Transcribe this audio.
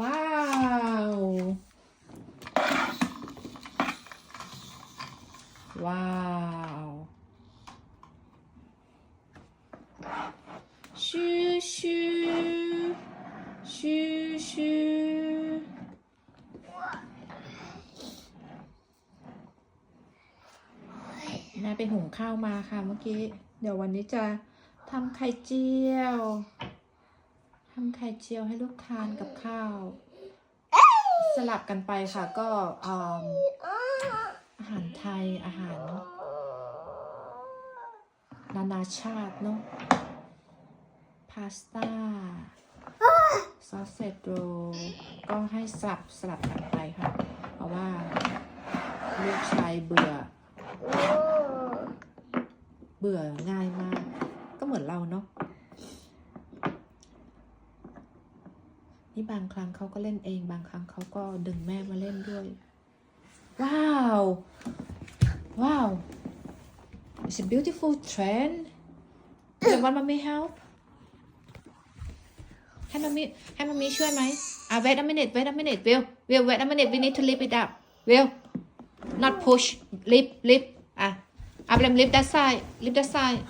ว้าว ว้าว ชูชูชูชูแม่ไปหุงข้าวมาค่ะเมื่อกี้ เดี๋ยววันนี้จะทำไข่เจียว ทำไข่เจียวให้ลูกทานกับข้าว สลับกันไปค่ะก็อืมอาหารไทยอาหาร นานาชาติเนาะพาสต้าซอสเซจโรก็ให้สลับสลับกันไปค่ะ เพราะว่าลูกชายเบื่อ เบื่อง่ายมาก ก็เหมือนเราเนาะ นี่บางครั้งเขาก็เล่นเอง บางครั้งเขาก็ดึงแม่มาเล่นด้วย ว้าว ว้าว It's a beautiful trend. You want mommy help? ให้มัมมี่ให้มัมมี่ช่วยไหมอะ wait a minute wait a minute Will Will wait a minute we need to lift it up Will not push lift lift อะอะ blame lift that side lift that side